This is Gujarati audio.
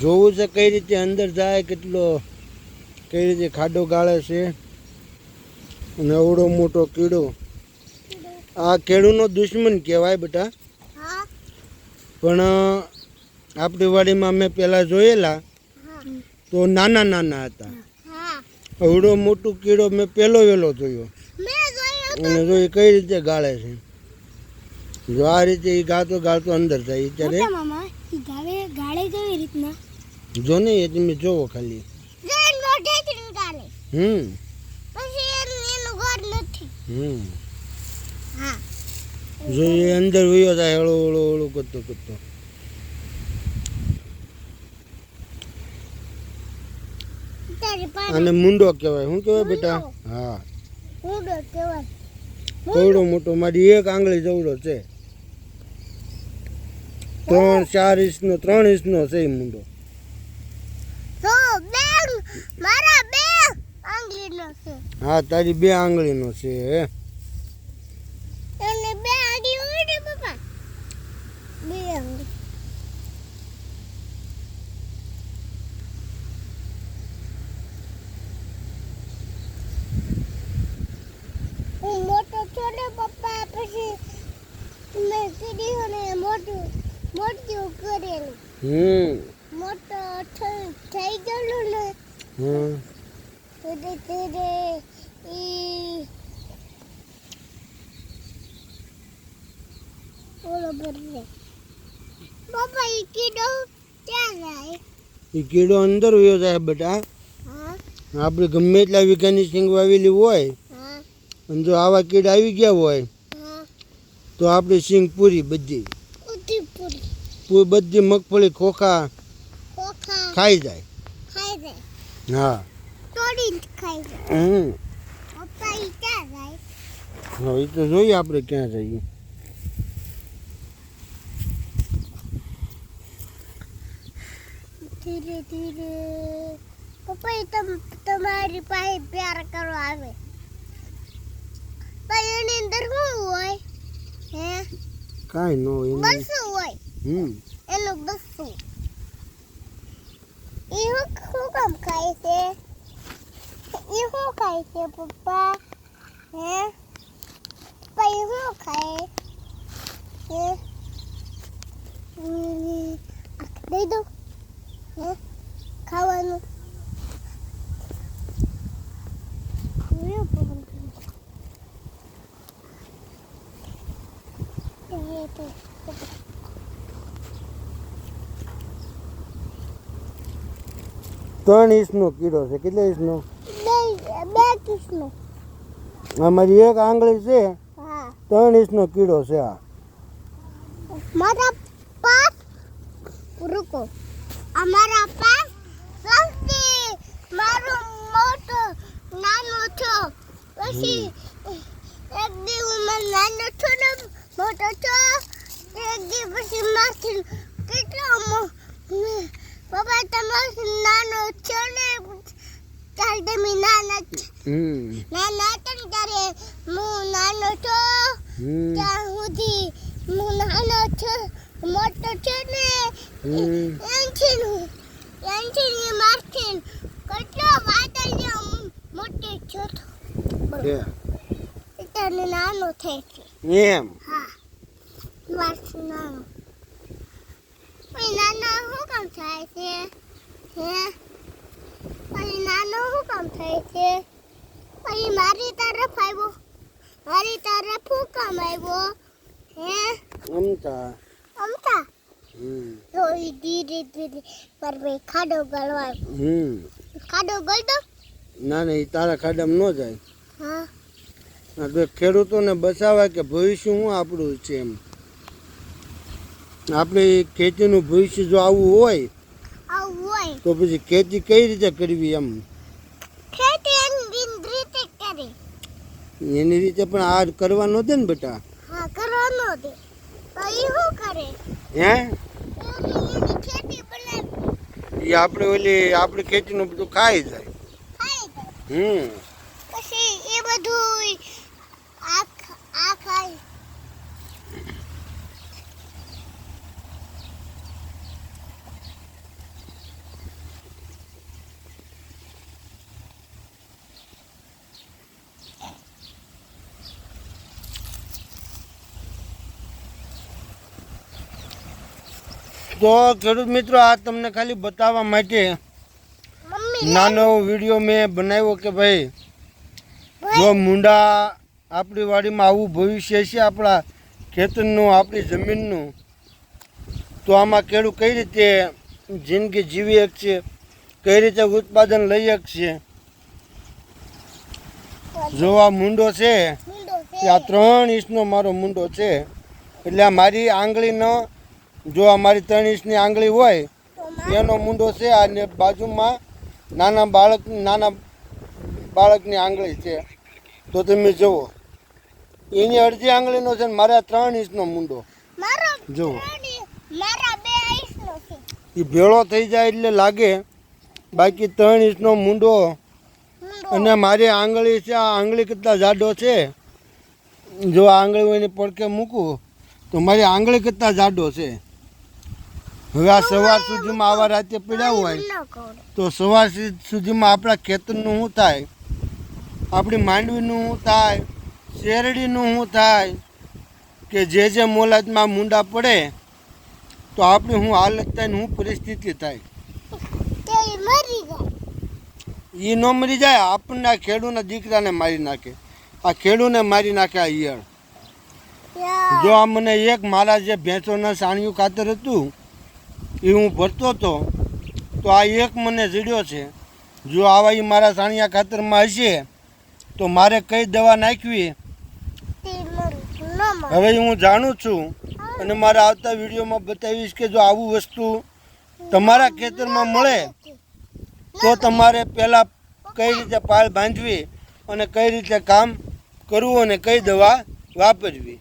જોવું છે કઈ રીતે અંદર જાય કેટલો કઈ રીતે ખાડો ગાળે છે? અને અવડો મોટો કીડો. આ કેળુનો દુશ્મન કહેવાય બેટા. પણ આપણી વાડીમાં મેં પહેલાં જોયેલા તો નાના નાના હતા. અવડો મોટો કીડો મેં પહેલો વહેલો જોયો. અને જો એ કઈ રીતે ગાળે છે? જો આ રીતે એ ગાતો ગાતો અંદર જાય ત્યારે મામા ઈ ગાવે ગાળે કેવી રીતના. જો ને એ તમે જોવો ખાલી. જૈન મોઢે થી ગાળે. હમ. પછી એનું એનું ઘર નથી. હમ. હા. જો એ અંદર વયો જાય હળો હળો હળો કરતો કરતો. અને મુંડો કહેવાય. શું કહેવાય બેટા? હા. કહેવાય. કવડો મોટો? મારી એક આંગળી જવડો છે. ત્રણ ચાર ઇંચનો ત્રણ ઇંચનો છે મુંડો. તો બે મારા બે હા તારી બે આંગળીનો છે હે? એને બે આંગળી હોય ને પપ્પા? બે આંગળી. હું મોટો છો પપ્પા પછી મેં કીધું ને મોટું મોટું કરેલું. હમ. મોટો થઈ ગયેલું ને હમ. ધીરે ધીરે ઈ ઓલો ભરને બાપા ઈ કીડો ક્યાં જાય? એ કીડો અંદર વયો જાય બેટા. હા? આપણે ગમે એટલા વીઘાની સિંગ વાવેલી હોય હા. અને જો આવા કીડા આવી ગયા હોય હા. તો આપણી સિંગ પૂરી બધી. પૂ- બધી મગફળી ખોખા ખાઈ જાય. ખાઈ જાય. હા. ખાઈ જાય. હમ. એ તો જોઈએ આપણે ક્યાં જઈએ. ધીરે ધીરે. પપ્પા તમ તમારી પાસે પ્યાર કરવા આવે. પણ એની અંદર શું હોય? હે? કાંઈ ન હોય બસું હમ. એનું બસું ઈ હું શું કામ ખાય છે? શું ખાય છે પપ્પા? હે? પપ્પા ખાય હે ઉમ, આ દઈ દો હે? ખાવાનું. ઉયો પકડ. એ તો ત્રણ ઇંચનો કીડો છે. કેટલા ઇંચનો બે ઇંચનો અમારી એક આંગળી છે. ત્રણ ઇંચનો કીડો છે આ. મારા પાસ રૂકો. અમારા પાસ સૌથી મારો મોટો નાનો છો પછી એક દી હું મારો નાનો છો ને મોટો છો એક દી પછી માથી કેટલો મો- ને પપ્પા તમારો નાનો છો ને ત્યારે તમે નાના જ- હમ નાના હતા ને ત્યારે હું નાનો છો ત્યાં સુધી હું નાનો છું મોટો છે ને એનથી એનથી મારથી કેટલો વાદળ મોટો છો છે. તને નાનો થાય છે એમ હા મારથી નાનો પછી નાનો શું કામ થાય છે? હે? પછી નાનો શું કામ થાય છે? પછી મારી તરફ આવ્યો. મારી તરફ શું કામ આવ્યો? હે? અમતા. અમતા? તો ધીરે ધીરે પર મેં ખાડો ગળવા ખાડો ગળતો ના ના એ તારા ખાડામાં ન જાય. હા. તો ખેડૂતોને બચાવવા કે ભવિષ્ય શું આપણું છે એમ. આપણે ખેતીનું ભવિષ્ય જો આવું હોય આવું હોય. તો પછી ખેતી કઈ રીતે કરવી એમ? એની રીતે પણ આ કરવા છે ને બેટા. હા કરવાનો એ આપણે ઓલી આપણી ખેતીનું બધું ખાઈ જાય. હમ પછી એ બધું આ ખ- આ ખાય તો ખેડૂત મિત્રો આ તમને ખાલી બતાવવા માટે નાનો એવો વીડિયો મેં બનાવ્યો કે ભાઈ જો મુંડા આપણી વાડીમાં આવું ભવિષ્ય છે આપણા ખેતરનું આપણી જમીનનું તો આમાં ખેડૂત કઈ રીતે જિંદગી જીવી શકશે કઈ રીતે ઉત્પાદન લઈ શકશે? જો આ મુંડો છે. આ ત્રણ ઇંચનો મારો મુંડો છે એટલે આ મારી આંગળીનો જો અમારી ત્રણ ઇંચની આંગળી હોય એનો મુંડો છે અને બાજુમાં નાના બાળક નાના બાળકની આંગળી છે. તો તમે જુઓ. એની અડધી આંગળીનો છે ને મારે ત્રણ ઇંચનો મુંડો. જુઓ. એ ભેળો થઈ જાય એટલે લાગે. બાકી ત્રણ ઇંચનો મુંડો મુંડો. અને મારી આંગળી છે આ આંગળી કેટલા જાડો છે? જો આ આંગળી એની પડકે મૂકું તો મારી આંગળી કેટલા જાડો છે? હવે આ સવાર સુધીમાં આવા રાતે પડ્યા હોય. તો સવાર સુધીમાં આપણા ખેતરનું શું થાય? આપણી માંડવીનું શું થાય? શેરડીનું શું થાય? કે જે જે મોલાદમાં મુંડા પડે તો આપણી શું હાલત થાય ને શું પરિસ્થિતિ થાય? એ ન મરી જાય આપણને આ ખેડૂના દીકરાને મારી નાખે. આ ખેડૂને મારી નાખે આ ઈયળ. જો આ મને એક મારા જે ભેંસોના સાણિયું ખાતર હતું એ હું ભરતો હતો, તો આ એક મને જીડ્યો છે. જો આવા એ મારા સાણિયા ખાતરમાં હશે, તો મારે કઈ દવા નાખવી? હવે હું જાણું છું અને મારા આવતા વિડીયોમાં બતાવીશ કે જો આવું વસ્તુ તમારા ખેતરમાં મળે, તો તમારે પહેલાં કઈ રીતે પાળ બાંધવી અને કઈ રીતે કામ કરવું અને કઈ દવા વાપરવી?